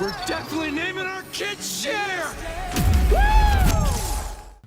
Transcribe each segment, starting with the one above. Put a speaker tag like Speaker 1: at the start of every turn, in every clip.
Speaker 1: We're definitely naming our kid Share!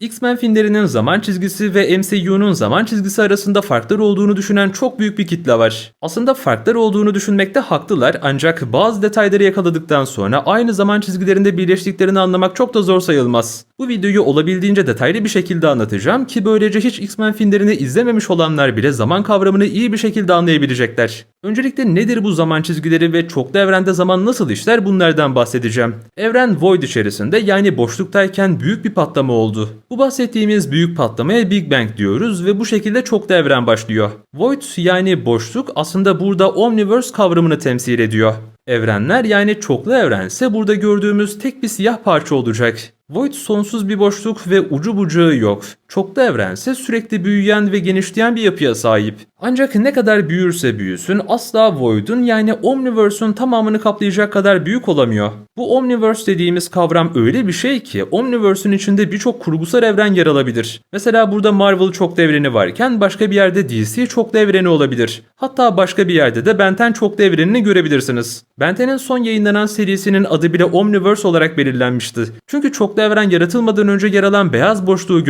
Speaker 2: X-Men filmlerinin zaman çizgisi ve MCU'nun zaman çizgisi arasında farklar olduğunu düşünen çok büyük bir kitle var. Aslında farklar olduğunu düşünmekte haklılar ancak bazı detayları yakaladıktan sonra aynı zaman çizgilerinde birleştiklerini anlamak çok da zor sayılmaz. Bu videoyu olabildiğince detaylı bir şekilde anlatacağım ki böylece hiç X-Men filmlerini izlememiş olanlar bile zaman kavramını iyi bir şekilde anlayabilecekler. Öncelikle nedir bu zaman çizgileri ve çoklu evrende zaman nasıl işler bunlardan bahsedeceğim. Evren Void içerisinde yani boşluktayken büyük bir patlama oldu. Bu bahsettiğimiz büyük patlamaya Big Bang diyoruz ve bu şekilde çoklu evren başlıyor. Void yani boşluk aslında burada Omniverse kavramını temsil ediyor. Evrenler yani çoklu evrense burada gördüğümüz tek bir siyah parça olacak. Void sonsuz bir boşluk ve ucu bucağı yok. Çoklu evrense sürekli büyüyen ve genişleyen bir yapıya sahip. Ancak ne kadar büyürse büyüsün asla Void'un yani Omniverse'un tamamını kaplayacak kadar büyük olamıyor. Bu Omniverse dediğimiz kavram öyle bir şey ki Omniverse'ün içinde birçok kurgusal evren yer alabilir. Mesela burada Marvel çoklu evreni varken başka bir yerde DC çoklu evreni olabilir. Hatta başka bir yerde de Ben 10 çoklu evrenini görebilirsiniz. Ben 10'in son yayınlanan serisinin adı bile Omniverse olarak belirlenmişti. Çünkü çoklu evren yaratılmadan önce yer alan beyaz boşluğu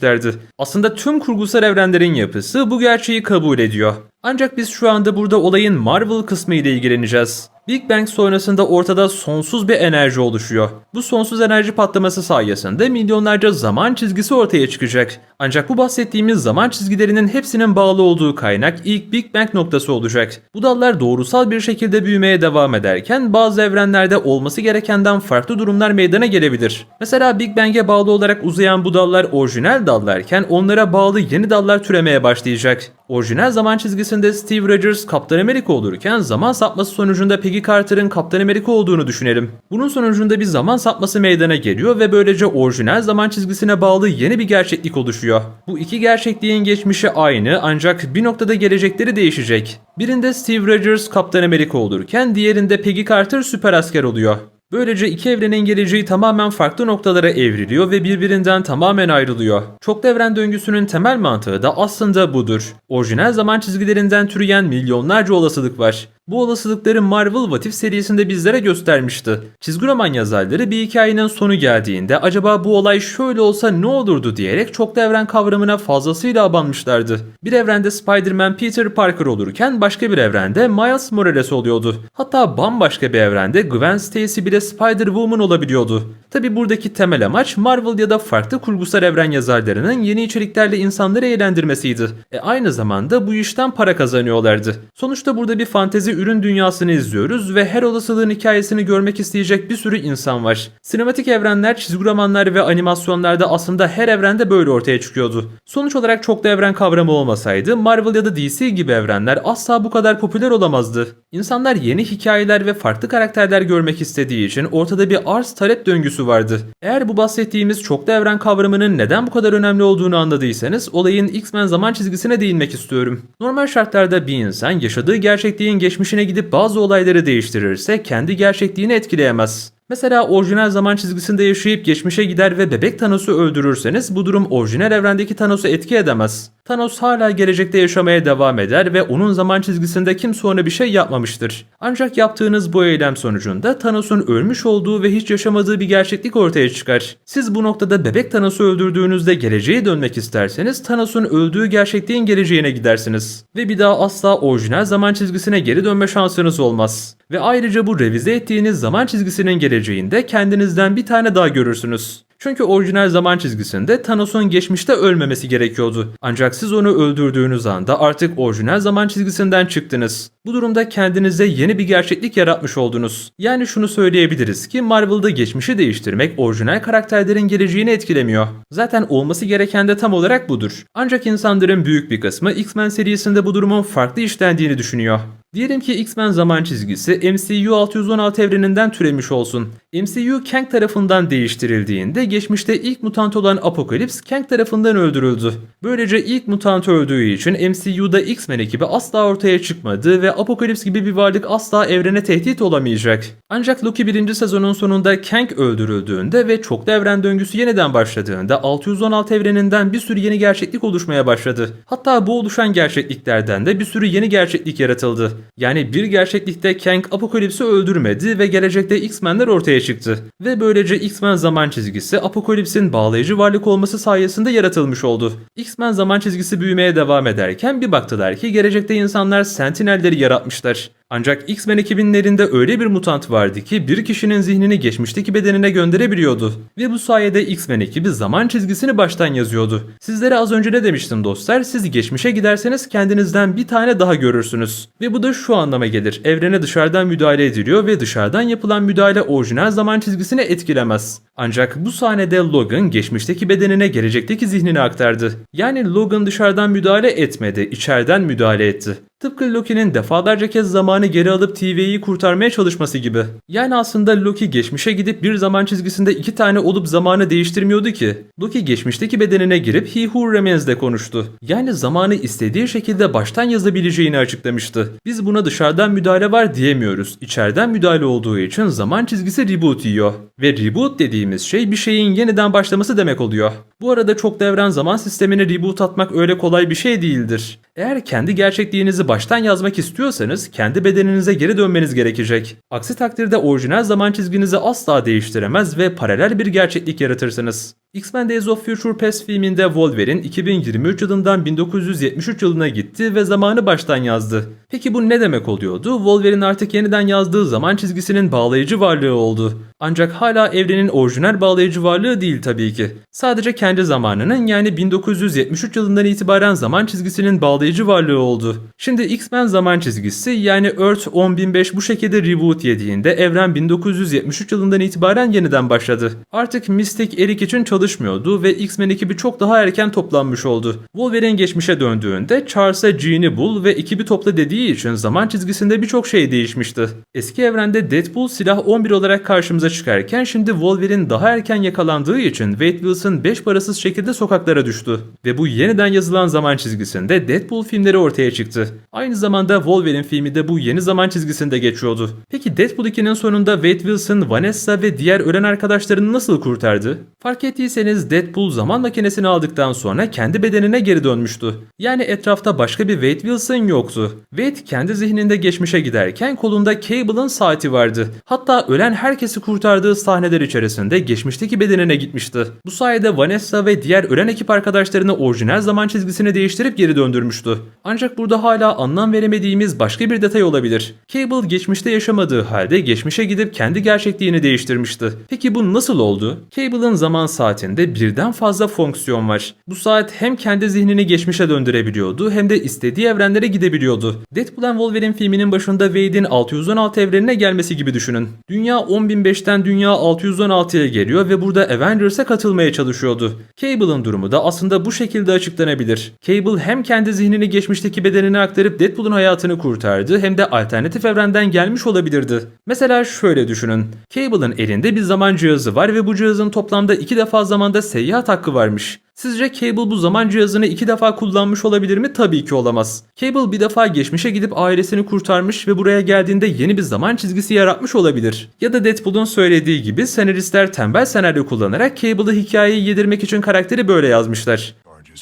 Speaker 2: göstermişlerdi. Aslında tüm kurgusal evrenlerin yapısı bu gerçeği kabul ediyor. Ancak biz şu anda burada olayın Marvel kısmı ile ilgileneceğiz. Big Bang sonrasında ortada sonsuz bir enerji oluşuyor. Bu sonsuz enerji patlaması sayesinde milyonlarca zaman çizgisi ortaya çıkacak. Ancak bu bahsettiğimiz zaman çizgilerinin hepsinin bağlı olduğu kaynak ilk Big Bang noktası olacak. Bu dallar doğrusal bir şekilde büyümeye devam ederken bazı evrenlerde olması gerekenden farklı durumlar meydana gelebilir. Mesela Big Bang'e bağlı olarak uzayan bu dallar orijinal dallarken onlara bağlı yeni dallar türemeye başlayacak. Orijinal zaman çizgisinde Steve Rogers Kaptan Amerika olurken zaman sapması sonucunda Peggy Carter'ın Kaptan Amerika olduğunu düşünelim. Bunun sonucunda bir zaman sapması meydana geliyor ve böylece orijinal zaman çizgisine bağlı yeni bir gerçeklik oluşuyor. Bu iki gerçekliğin geçmişi aynı ancak bir noktada gelecekleri değişecek. Birinde Steve Rogers Kaptan Amerika olurken diğerinde Peggy Carter süper asker oluyor. Böylece iki evrenin geleceği tamamen farklı noktalara evriliyor ve birbirinden tamamen ayrılıyor. Çoklu evren döngüsünün temel mantığı da aslında budur. Orijinal zaman çizgilerinden türeyen milyonlarca olasılık var. Bu olasılıkları Marvel What If serisinde bizlere göstermişti. Çizgi roman yazarları bir hikayenin sonu geldiğinde acaba bu olay şöyle olsa ne olurdu diyerek çoklu evren kavramına fazlasıyla abanmışlardı. Bir evrende Spider-Man Peter Parker olurken başka bir evrende Miles Morales oluyordu. Hatta bambaşka bir evrende Gwen Stacy bile Spider-Woman olabiliyordu. Tabi buradaki temel amaç Marvel ya da farklı kurgusal evren yazarlarının yeni içeriklerle insanları eğlendirmesiydi. E aynı zamanda bu işten para kazanıyorlardı. Sonuçta burada bir fantezi ürün dünyasını izliyoruz ve her olasılığın hikayesini görmek isteyecek bir sürü insan var. Sinematik evrenler, çizgi romanlar ve animasyonlarda aslında her evrende böyle ortaya çıkıyordu. Sonuç olarak çoklu evren kavramı olmasaydı Marvel ya da DC gibi evrenler asla bu kadar popüler olamazdı. İnsanlar yeni hikayeler ve farklı karakterler görmek istediği için ortada bir arz talep döngüsü vardı. Eğer bu bahsettiğimiz çoklu evren kavramının neden bu kadar önemli olduğunu anladıysanız olayın X-Men zaman çizgisine değinmek istiyorum. Normal şartlarda bir insan yaşadığı gerçekliğin geçmişine gidip bazı olayları değiştirirse kendi gerçekliğini etkileyemez. Mesela orijinal zaman çizgisinde yaşayıp geçmişe gider ve bebek Thanos'u öldürürseniz bu durum orijinal evrendeki Thanos'u etki edemez. Thanos hala gelecekte yaşamaya devam eder ve onun zaman çizgisinde kimse ona bir şey yapmamıştır. Ancak yaptığınız bu eylem sonucunda Thanos'un ölmüş olduğu ve hiç yaşamadığı bir gerçeklik ortaya çıkar. Siz bu noktada bebek Thanos'u öldürdüğünüzde geleceğe dönmek isterseniz Thanos'un öldüğü gerçekliğin geleceğine gidersiniz. Ve bir daha asla orijinal zaman çizgisine geri dönme şansınız olmaz. Ve ayrıca bu revize ettiğiniz zaman çizgisinin geleceğinde kendinizden bir tane daha görürsünüz. Çünkü orijinal zaman çizgisinde Thanos'un geçmişte ölmemesi gerekiyordu. Ancak siz onu öldürdüğünüz anda artık orijinal zaman çizgisinden çıktınız. Bu durumda kendinize yeni bir gerçeklik yaratmış oldunuz. Yani şunu söyleyebiliriz ki Marvel'da geçmişi değiştirmek orijinal karakterlerin geleceğini etkilemiyor. Zaten olması gereken de tam olarak budur. Ancak insanların büyük bir kısmı X-Men serisinde bu durumun farklı işlendiğini düşünüyor. Diyelim ki X-Men zaman çizgisi MCU 616 evreninden türemiş olsun. MCU Kang tarafından değiştirildiğinde geçmişte ilk mutant olan Apocalypse Kang tarafından öldürüldü. Böylece ilk mutant öldüğü için MCU'da X-Men ekibi asla ortaya çıkmadı ve Apocalypse gibi bir varlık asla evrene tehdit olamayacak. Ancak Loki 1. sezonun sonunda Kang öldürüldüğünde ve çoklu evren döngüsü yeniden başladığında 616 evreninden bir sürü yeni gerçeklik oluşmaya başladı. Hatta bu oluşan gerçekliklerden de bir sürü yeni gerçeklik yaratıldı. Yani bir gerçeklikte Kang Apokalips'i öldürmedi ve gelecekte X-Men'ler ortaya çıktı. Ve böylece X-Men zaman çizgisi Apokalips'in bağlayıcı varlık olması sayesinde yaratılmış oldu. X-Men zaman çizgisi büyümeye devam ederken bir baktılar ki gelecekte insanlar Sentinel'leri yaratmışlar. Ancak X-Men ekibinlerinde öyle bir mutant vardı ki bir kişinin zihnini geçmişteki bedenine gönderebiliyordu. Ve bu sayede X-Men ekibi zaman çizgisini baştan yazıyordu. Sizlere az önce ne demiştim dostlar? Siz geçmişe giderseniz kendinizden bir tane daha görürsünüz. Ve bu da şu anlama gelir. Evrene dışarıdan müdahale ediliyor ve dışarıdan yapılan müdahale orijinal zaman çizgisini etkilemez. Ancak bu sahnede Logan geçmişteki bedenine gelecekteki zihnini aktardı. Yani Logan dışarıdan müdahale etmedi, içeriden müdahale etti. Tıpkı Loki'nin defalarca kez zamanı geri alıp TV'yi kurtarmaya çalışması gibi. Yani aslında Loki geçmişe gidip bir zaman çizgisinde iki tane olup zamanı değiştirmiyordu ki. Loki geçmişteki bedenine girip He Who Remains'de konuştu. Yani zamanı istediği şekilde baştan yazabileceğini açıklamıştı. Biz buna dışarıdan müdahale var diyemiyoruz. İçeriden müdahale olduğu için zaman çizgisi reboot yiyor. Ve reboot dediğimiz şey bir şeyin yeniden başlaması demek oluyor. Bu arada çok devren zaman sistemine reboot atmak öyle kolay bir şey değildir. Eğer kendi gerçekliğinizi baştan yazmak istiyorsanız kendi bedeninize geri dönmeniz gerekecek. Aksi takdirde orijinal zaman çizginizi asla değiştiremez ve paralel bir gerçeklik yaratırsınız. X-Men Days of Future Past filminde Wolverine 2023 yılından 1973 yılına gitti ve zamanı baştan yazdı. Peki bu ne demek oluyordu? Wolverine artık yeniden yazdığı zaman çizgisinin bağlayıcı varlığı oldu. Ancak hala evrenin orijinal bağlayıcı varlığı değil tabii ki. Sadece kendi zamanının yani 1973 yılından itibaren zaman çizgisinin bağlayıcı varlığı oldu. Şimdi X-Men zaman çizgisi yani Earth 10005 bu şekilde reboot yediğinde evren 1973 yılından itibaren yeniden başladı. Artık Mystic Eric için çalışmıyordu ve X-Men ekibi çok daha erken toplanmış oldu. Wolverine geçmişe döndüğünde Charles'a Jean'i bul ve ekibi topla dediği için zaman çizgisinde birçok şey değişmişti. Eski evrende Deadpool silah 11 olarak karşımıza çıkarken şimdi Wolverine daha erken yakalandığı için Wade Wilson 5 parasız şekilde sokaklara düştü. Ve bu yeniden yazılan zaman çizgisinde Deadpool filmleri ortaya çıktı. Aynı zamanda Wolverine filmi de bu yeni zaman çizgisinde geçiyordu. Peki Deadpool 2'nin sonunda Wade Wilson, Vanessa ve diğer ölen arkadaşlarını nasıl kurtardı? Fark ettiyseniz Deadpool zaman makinesini aldıktan sonra kendi bedenine geri dönmüştü. Yani etrafta başka bir Wade Wilson yoktu. Wade kendi zihninde geçmişe giderken kolunda Cable'ın saati vardı. Hatta ölen herkesi kurtardığı sahneler içerisinde geçmişteki bedenine gitmişti. Bu sayede Vanessa ve diğer ölen ekip arkadaşlarını orijinal zaman çizgisine değiştirip geri döndürmüştü. Ancak burada hala anlam veremediğimiz başka bir detay olabilir. Cable geçmişte yaşamadığı halde geçmişe gidip kendi gerçekliğini değiştirmişti. Peki bu nasıl oldu? Cable'ın zaman saatinde birden fazla fonksiyon var. Bu saat hem kendi zihnini geçmişe döndürebiliyordu hem de istediği evrenlere gidebiliyordu. Deadpool and Wolverine filminin başında Wade'in 616 evrenine gelmesi gibi düşünün. Dünya 10.005'ten Dünya 616'ya geliyor ve burada Avengers'e katılmaya çalışıyordu. Cable'ın durumu da aslında bu şekilde açıklanabilir. Cable hem kendi zihnini geçmişteki bedenine aktarıp Deadpool'un hayatını kurtardı hem de alternatif evrenden gelmiş olabilirdi. Mesela şöyle düşünün. Cable'ın elinde bir zaman cihazı var ve bu cihazın toplamda iki defa zamanda seyahat hakkı varmış. Sizce Cable bu zaman cihazını iki defa kullanmış olabilir mi? Tabii ki olamaz. Cable bir defa geçmişe gidip ailesini kurtarmış ve buraya geldiğinde yeni bir zaman çizgisi yaratmış olabilir. Ya da Deadpool'un söylediği gibi senaristler tembel senaryo kullanarak Cable'ı hikayeyi yedirmek için karakteri böyle yazmışlar.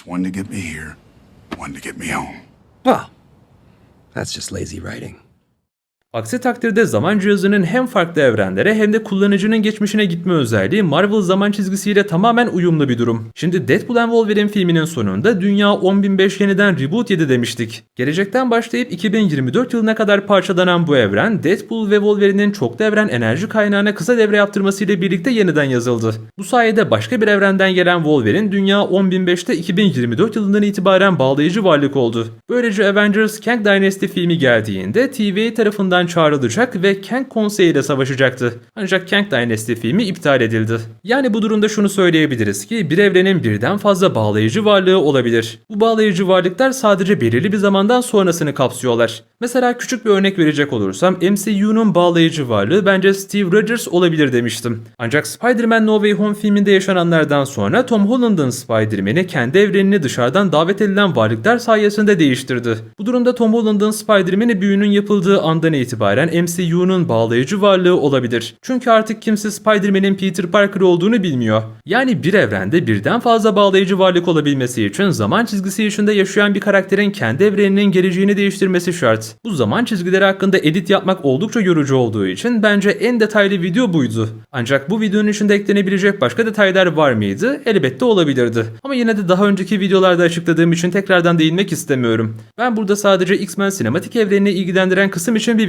Speaker 3: One to get me here, one to get me home.
Speaker 1: Well, that's just lazy writing.
Speaker 2: Aksi takdirde zaman cihazının hem farklı evrenlere hem de kullanıcının geçmişine gitme özelliği Marvel zaman çizgisiyle tamamen uyumlu bir durum. Şimdi Deadpool and Wolverine filminin sonunda Dünya 10.005 yeniden reboot yedi demiştik. Gelecekten başlayıp 2024 yılına kadar parçalanan bu evren Deadpool ve Wolverine'in çoklu evren enerji kaynağına kısa devre yaptırmasıyla birlikte yeniden yazıldı. Bu sayede başka bir evrenden gelen Wolverine Dünya 10.005'te 2024 yılından itibaren bağlayıcı varlık oldu. Böylece Avengers Kang Dynasty filmi geldiğinde TVA tarafından çağrılacak ve Kang Konseyi ile savaşacaktı. Ancak Kang Dynasty filmi iptal edildi. Yani bu durumda şunu söyleyebiliriz ki bir evrenin birden fazla bağlayıcı varlığı olabilir. Bu bağlayıcı varlıklar sadece belirli bir zamandan sonrasını kapsıyorlar. Mesela küçük bir örnek verecek olursam MCU'nun bağlayıcı varlığı bence Steve Rogers olabilir demiştim. Ancak Spider-Man No Way Home filminde yaşananlardan sonra Tom Holland'ın Spider-Man'i kendi evrenini dışarıdan davet edilen varlıklar sayesinde değiştirdi. Bu durumda Tom Holland'ın Spider-Man'i büyünün yapıldığı andan itibaren itibaren MCU'nun bağlayıcı varlığı olabilir. Çünkü artık kimse Spider-Man'in Peter Parker olduğunu bilmiyor. Yani bir evrende birden fazla bağlayıcı varlık olabilmesi için zaman çizgisi içinde yaşayan bir karakterin kendi evreninin geleceğini değiştirmesi şart. Bu zaman çizgileri hakkında edit yapmak oldukça yorucu olduğu için bence en detaylı video buydu. Ancak bu videonun içinde eklenebilecek başka detaylar var mıydı? Elbette olabilirdi. Ama yine de daha önceki videolarda açıkladığım için tekrardan değinmek istemiyorum. Ben burada sadece X-Men sinematik evrenini ilgilendiren kısım için bir